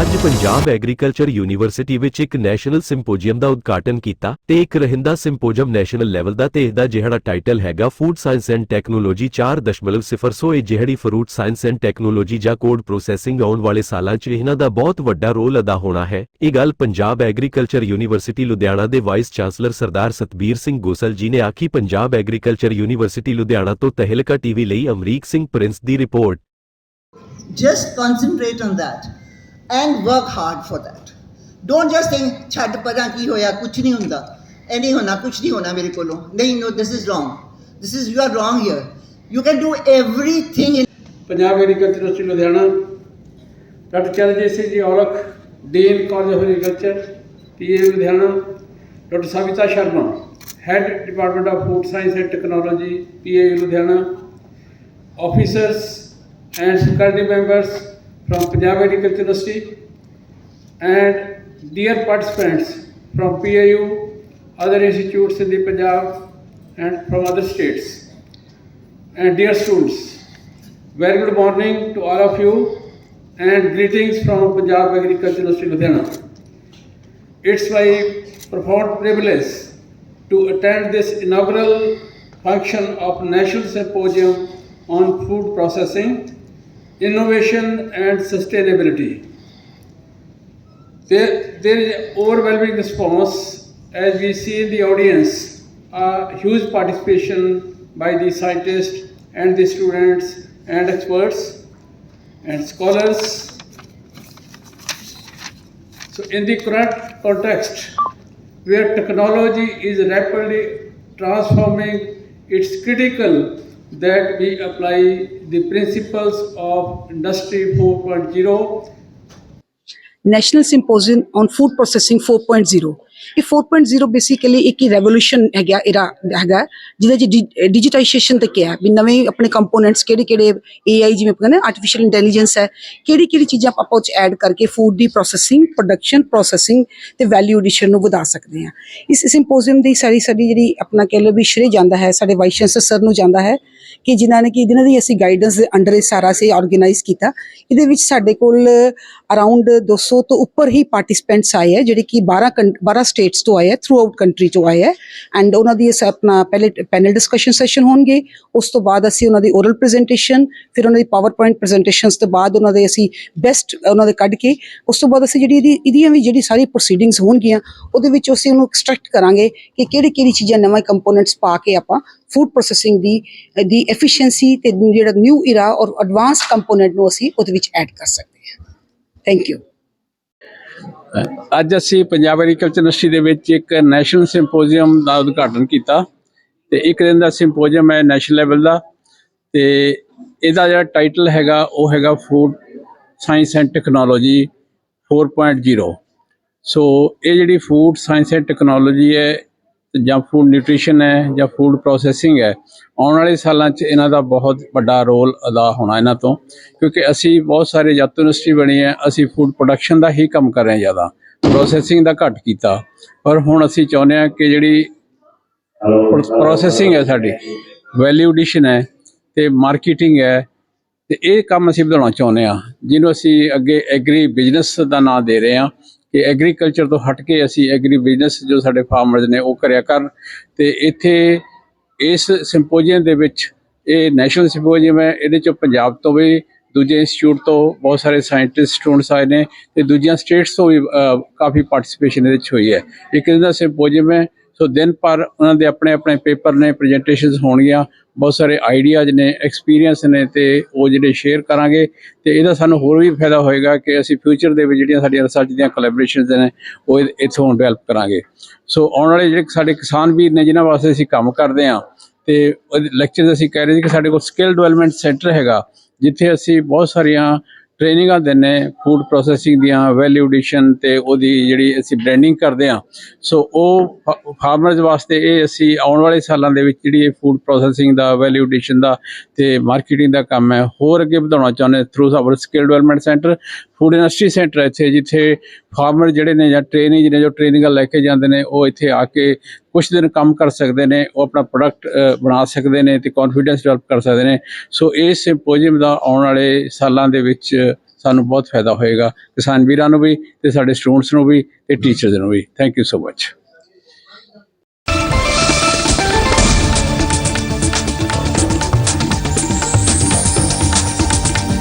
ਅੱਜ Punjab agriculture university ਵਿੱਚ ਇੱਕ ਨੈਸ਼ਨਲ ਸਿੰਪੋਜੀਅਮ ਦਾ ਉਦਘਾਟਨ ਕੀਤਾ ਤੇ ਇੱਕ ਰਹਿੰਦਾ ਸਿੰਪੋਜੀਅਮ ਨੈਸ਼ਨਲ ਲੈਵਲ ਦਾ ਤੇ ਇਹਦਾ ਜਿਹੜਾ ਟਾਈਟਲ ਹੈਗਾ ਫੂਡ ਸਾਇੰਸ ਐਂਡ ਟੈਕਨੋਲੋਜੀ 4.0 ਇਹ ਜਿਹੜੀ ਫਰੂਟ ਸਾਇੰਸ ਐਂਡ ਟੈਕਨੋਲੋਜੀ ਜਾਂ ਕੋਡ ਪ੍ਰੋਸੈਸਿੰਗ ਆਉਣ ਵਾਲੇ ਸਾਲਾਂ 'ਚ ਇਹਨਾਂ ਦਾ ਬਹੁਤ ਵੱਡਾ ਰੋਲ ਅਦਾ ਹੋਣਾ ਹੈ। ਇਹ ਗੱਲ ਪੰਜਾਬ ਐਗਰੀਕਲਚਰ ਯੂਨੀਵਰਸਿਟੀ ਲੁਧਿਆਣਾ ਦੇ ਵਾਈਸ ਚਾਂਸਲਰ ਸਰਦਾਰ ਸਤਬੀਰ ਸਿੰਘ ਗੋਸਲ ਜੀ ਨੇ ਆਖੀ। ਪੰਜਾਬ ਐਗਰੀਕਲਚਰ ਯੂਨੀਵਰਸਿਟੀ ਲੁਧਿਆਣਾ ਤੋਂ ਤਹਿਲਕਾ ਟੀਵੀ ਲਈ ਅਮਰੀਕ ਸਿੰਘ ਪ੍ਰਿੰਸ ਦੀ report. Just concentrate on that and work hard for that. Don't just think, ਛੱਡ ਪਰਾਂ ਕੀ ਹੋਇਆ? ਕੁਝ ਨਹੀਂ ਹੁੰਦਾ। ਇਹ ਨਹੀਂ ਹੋਣਾ ਕੁਝ ਨਹੀਂ ਹੋਣਾ ਮੇਰੇ ਕੋਲੋਂ। ਨਹੀਂ, no, this is wrong this is, you are wrong here you can do everything Punjab agriculture university Ludhiana. Doctor Charanjit Singh ji, Aulakh. Dean college of agriculture PA Ludhiana. Doctor Savita Sharma head department of food science and technology PA Ludhiana. Officers and faculty members from Punjab Agriculture University and dear participants from PAU, other institutes in the Punjab and from other states. And dear students, very good morning to all of you and greetings from Punjab Agriculture University Ludhiana. It's my profound privilege to attend this inaugural function of National Symposium on Food Processing, Innovation and Sustainability. There, there is overwhelming response as we see in the audience a huge participation by the scientists and the students and experts and scholars. So, in the current context, where technology is rapidly transforming, it's critical that we apply the principles of Industry 4.0 national symposium on food processing 4.0 ਇਹ 4.0 basically ਇੱਕ ਹੀ revolution ਹੈਗਾ, ਇਹਦਾ ਹੈਗਾ, ਜਿਹਦੇ ਚ digitisation ਤੇ ਕਿਹਾ ਵੀ ਨਵੇਂ ਆਪਣੇ ਕੰਪੋਨੈਂਟਸ ਕਿਹੜੇ ਕਿਹੜੇ AI ਜਿਵੇਂ ਆਪਾਂ ਕਹਿੰਦੇ ਆਰਟੀਫੀਸ਼ੀਅਲ ਇੰਟੈਲੀਜੈਂਸ ਹੈ, ਕਿਹੜੀ ਕਿਹੜੀ ਚੀਜ਼ਾਂ ਆਪਾਂ ਉਹ ਚ ਐਡ ਕਰਕੇ ਫੂਡ ਦੀ ਪ੍ਰੋਸੈਸਿੰਗ ਪ੍ਰੋਡਕਸ਼ਨ ਪ੍ਰੋਸੈਸਿੰਗ ਤੇ ਵੈਲਿਊ ਐਡੀਸ਼ਨ ਨੂੰ ਵਧਾ ਸਕਦੇ ਹਾਂ। ਇਸ ਸਿੰਪੋਜ਼ੀਅਮ ਦੀ ਸਾਰੀ ਸਾਡੀ ਜਿਹੜੀ ਆਪਣਾ ਕਹਿ ਲਓ ਵੀ ਸ਼੍ਰੇ ਜਾਂਦਾ ਹੈ, ਸਾਡੇ ਵਾਈਸ ਚਾਂਸਲਰ ਸਰ ਨੂੰ ਜਾਂਦਾ ਹੈ ਕਿ ਜਿਨ੍ਹਾਂ ਨੇ ਕਿ ਜਿਨ੍ਹਾਂ ਦੀ ਅਸੀਂ ਗਾਈਡੈਂਸ ਦੇ ਅੰਡਰ ਇਹ ਸਾਰਾ ਅਸੀਂ ਆਰਗੇਨਾਈਜ਼ ਕੀਤਾ। ਇਹਦੇ ਵਿੱਚ ਸਾਡੇ ਕੋਲ ਅਰਾਊਂਡ 200 ਤੋਂ ਉੱਪਰ ਹੀ ਪਾਰਟਿਸਪੈਂਟਸ ਆਏ ਹੈ, ਜਿਹੜੇ ਕਿ 12 ਕੰ- 12 ਸਟੇਟਸ ਤੋਂ ਆਏ ਹੈ ਥਰੂ ਆਊਟ ਕੰਟਰੀ ਤੋਂ ਆਏ ਹੈ। ਐਂਡ ਉਹਨਾਂ ਦੀ ਇਸ ਆਪਣਾ ਪਹਿਲੇ ਪੈਨਲ ਡਿਸਕਸ਼ਨ ਸੈਸ਼ਨ ਹੋਣਗੇ, ਉਸ ਤੋਂ ਬਾਅਦ ਅਸੀਂ ਉਹਨਾਂ ਦੀ ਓਰਲ ਪ੍ਰੈਜੈਂਟੇਸ਼ਨ ਫਿਰ ਉਹਨਾਂ ਦੀ ਪਾਵਰ ਪੁਆਇੰਟ ਪ੍ਰੈਜੈਂਟੇਸ਼ਨਸ ਤੋਂ ਬਾਅਦ ਉਹਨਾਂ ਦੇ ਅਸੀਂ ਬੈਸਟ ਉਹਨਾਂ ਦੇ ਕੱਢ ਕੇ, ਉਸ ਤੋਂ ਬਾਅਦ ਅਸੀਂ ਜਿਹੜੀ ਇਹਦੀ, ਇਹਦੀਆਂ ਵੀ ਜਿਹੜੀ ਸਾਰੀ ਪ੍ਰੋਸੀਡਿੰਗਸ ਹੋਣਗੀਆਂ, ਉਹਦੇ ਵਿੱਚ ਅਸੀਂ ਉਹਨੂੰ ਐਕਸਟ੍ਰੈਕਟ ਕਰਾਂਗੇ ਕਿ ਕਿਹੜੀ ਕਿਹੜੀ ਚੀਜ਼ਾਂ ਨਵੇਂ ਕੰਪੋਨੈਂਟਸ ਪਾ ਕੇ ਆਪਾਂ ਫੂਡ ਪ੍ਰੋਸੈਸਿੰਗ ਦੀ ਦੀ ਐਫੀਸ਼ੀਐਂਸੀ ਤੇ ਜਿਹੜਾ ਨਿਊ ਇਰਾ ਔਰ ਐਡਵਾਂਸ ਕੰਪੋਨੈਂਟ ਨੂੰ ਅਸੀਂ ਉਹਦੇ ਵਿੱਚ ਐਡ ਕਰ ਸਕਦੇ ਹਾਂ। ਥੈਂਕ ਯੂ ਅੱਜ ਅਸੀਂ ਪੰਜਾਬ ਐਗਰੀਕਲਚਰ ਯੂਨੀਵਰਸਿਟੀ ਦੇ ਵਿੱਚ ਇੱਕ ਨੈਸ਼ਨਲ ਸਿੰਪੋਜ਼ੀਅਮ ਦਾ ਉਦਘਾਟਨ ਕੀਤਾ ਤੇ ਇੱਕ ਦਿਨ ਦਾ ਸਿੰਪੋਜ਼ੀਅਮ ਹੈ ਨੈਸ਼ਨਲ ਲੈਵਲ ਦਾ ਤੇ ਇਹਦਾ ਜਿਹੜਾ ਟਾਈਟਲ ਹੈਗਾ ਉਹ ਹੈਗਾ food science and technology 4.0 so ਇਹ ਜਿਹੜੀ ਫੂਡ ਸਾਇੰਸ ਐਂਡ ਟੈਕਨੋਲੋਜੀ ਹੈ ਜਾਂ ਫੂਡ ਨਿਊਟ੍ਰੀਸ਼ਨ ਹੈ ਜਾਂ ਫੂਡ ਪ੍ਰੋਸੈਸਿੰਗ ਹੈ ਆਉਣ ਵਾਲੇ ਸਾਲਾਂ 'ਚ ਇਹਨਾਂ ਦਾ ਬਹੁਤ ਵੱਡਾ ਰੋਲ ਅਦਾ ਹੋਣਾ ਇਹਨਾਂ ਤੋਂ ਕਿਉਂਕਿ ਅਸੀਂ ਬਹੁਤ ਸਾਰੇ ਜੱਤ ਯੂਨੀਵਰਸਿਟੀ ਬਣੀ ਹੈ ਅਸੀਂ ਫੂਡ ਪ੍ਰੋਡਕਸ਼ਨ ਦਾ ਹੀ ਕੰਮ ਕਰ ਰਹੇ ਹਾਂ ਜ਼ਿਆਦਾ ਪ੍ਰੋਸੈਸਿੰਗ ਦਾ ਘੱਟ ਕੀਤਾ ਪਰ ਹੁਣ ਅਸੀਂ ਚਾਹੁੰਦੇ ਹਾਂ ਕਿ ਜਿਹੜੀ ਪ੍ਰੋਸੈਸਿੰਗ ਹੈ ਸਾਡੀ ਵੈਲਿਊ ਐਡੀਸ਼ਨ ਹੈ ਤੇ ਮਾਰਕੀਟਿੰਗ ਹੈ ਤੇ ਇਹ ਕੰਮ ਅਸੀਂ ਵਧਾਉਣਾ ਚਾਹੁੰਦੇ ਹਾਂ ਜਿਹਨੂੰ ਅਸੀਂ ਅੱਗੇ ਐਗਰੀ ਬਿਜ਼ਨਸ ਦਾ ਨਾਮ ਦੇ ਰਹੇ ਹਾਂ ਕਿ ਐਗਰੀਕਲਚਰ ਤੋਂ ਹਟ ਕੇ ਅਸੀਂ ਐਗਰੀ ਬਿਜ਼ਨਸ ਜੋ ਸਾਡੇ ਫਾਰਮਰਸ ਨੇ ਉਹ ਕਰਿਆ ਕਰਨ ਤੇ ਇੱਥੇ ਇਸ ਸਿੰਪੋਜ਼ੀਅਮ ਦੇ ਵਿੱਚ ਇਹ ਨੈਸ਼ਨਲ ਸਿੰਪੋਜ਼ੀਅਮ ਹੈ, ਇਹਦੇ ਚ ਪੰਜਾਬ ਤੋਂ ਵੀ ਦੂਜੇ ਇੰਸਟੀਚਿਊਟ ਤੋਂ ਬਹੁਤ ਸਾਰੇ ਸਾਇੰਟਿਸਟ ਸਟੂਡੈਂਟਸ ਆਏ ਨੇ ਤੇ ਦੂਜੀਆਂ ਸਟੇਟਸ ਤੋਂ ਵੀ ਕਾਫੀ ਪਾਰਟਿਸਿਪੇਸ਼ਨ ਇਹਦੇ ਵਿੱਚ ਹੋਈ ਹੈ। ਇੱਕ ਇਹਦਾ ਸਿੰਪੋਜ਼ੀਅਮ ਹੈ ਸੋ ਦਿਨ ਪਰ ਉਹਨਾਂ ਦੇ ਆਪਣੇ ਆਪਣੇ ਪੇਪਰ ਨੇ ਪ੍ਰੈਜੈਂਟੇਸ਼ਨਸ ਹੋਣਗੀਆਂ, ਬਹੁਤ ਸਾਰੇ ਆਈਡੀਆਜ਼ ਨੇ ਐਕਸਪੀਰੀਅੰਸ ਨੇ ਤੇ ਉਹ ਜਿਹੜੇ ਸ਼ੇਅਰ ਕਰਾਂਗੇ ਤੇ ਇਹਦਾ ਸਾਨੂੰ ਹੋਰ ਵੀ ਫਾਇਦਾ ਹੋਏਗਾ ਕਿ ਅਸੀਂ ਫਿਊਚਰ ਦੇ ਵਿੱਚ ਜਿਹੜੀਆਂ ਸਾਡੀਆਂ ਰਿਸਰਚ ਦੀਆਂ ਕੋਲੈਬੋਰੇਸ਼ਨਸ ਨੇ, ਉਹ ਇਹ- ਇੱਥੋਂ ਡਿਵੈਲਪ ਕਰਾਂਗੇ। ਸੋ ਆਉਣ ਵਾਲੇ ਜਿਹੜੇ ਸਾਡੇ ਕਿਸਾਨ ਵੀਰ ਨੇ, ਜਿਨ੍ਹਾਂ ਵਾਸਤੇ ਅਸੀਂ ਕੰਮ ਕਰਦੇ ਹਾਂ, ਤੇ ਲੈਕਚਰਸ ਅਸੀਂ ਕਹਿ ਰਹੇ ਸੀ ਕਿ ਸਾਡੇ ਕੋਲ ਸਕਿੱਲ ਡਿਵੈਲਪਮੈਂਟ ਸੈਂਟਰ ਹੈਗਾ, ਜਿੱਥੇ ਅਸੀਂ ਬਹੁਤ ਸਾਰੀਆਂ ਟ੍ਰੇਨਿੰਗਾਂ ਦਿੰਨੇ ਫੂਡ ਪ੍ਰੋਸੈਸਿੰਗ ਦੀਆਂ ਵੈਲਿਊ ਐਡੀਸ਼ਨ ਤੇ ਉਹਦੀ ਜਿਹੜੀ ਅਸੀਂ ਬ੍ਰਾਂਡਿੰਗ ਕਰਦੇ ਹਾਂ। ਸੋ ਉਹ ਫਾਰਮਰਸ ਵਾਸਤੇ ਇਹ ਅਸੀਂ ਆਉਣ ਵਾਲੇ ਸਾਲਾਂ ਦੇ ਵਿੱਚ ਜਿਹੜੀ ਇਹ ਫੂਡ ਪ੍ਰੋਸੈਸਿੰਗ ਦਾ ਵੈਲਿਊ ਐਡੀਸ਼ਨ ਦਾ ਤੇ ਮਾਰਕੀਟਿੰਗ ਦਾ ਕੰਮ ਹੈ, ਹੋਰ ਅੱਗੇ ਵਧਾਉਣਾ ਚਾਹੁੰਦੇ through our skill development centre food industry centre ਇੱਥੇ, ਜਿੱਥੇ ਫਾਰਮਰ ਜਿਹੜੇ ਨੇ ਜਾਂ ਟ੍ਰੇਨਿੰਗ ਨੇ ਜੋ ਟ੍ਰੇਨਿੰਗਾਂ ਲੈ ਕੇ ਜਾਂਦੇ ਨੇ, ਉਹ ਇੱਥੇ ਆ ਕੇ ਕੁਝ ਦਿਨ ਕੰਮ ਕਰ ਸਕਦੇ ਨੇ, ਉਹ ਆਪਣਾ ਪ੍ਰੋਡਕਟ ਬਣਾ ਸਕਦੇ ਨੇ ਤੇ ਕੌਨਫੀਡੈਂਸ ਡਿਵੈਲਪ ਕਰ ਸਕਦੇ ਨੇ। ਸੋ ਇਸ ਸਿੰਪੋਜ਼ੀਅਮ ਦਾ ਆਉਣ ਵਾਲੇ ਸਾਲਾਂ ਦੇ ਵਿੱਚ ਸਾਨੂੰ ਬਹੁਤ ਫਾਇਦਾ ਹੋਏਗਾ ਕਿਸਾਨ ਵੀਰਾਂ ਨੂੰ ਵੀ ਤੇ ਸਾਡੇ ਸਟੂਡੈਂਟਸ ਨੂੰ ਵੀ ਤੇ ਟੀਚਰਸ ਨੂੰ ਵੀ। Thank you so much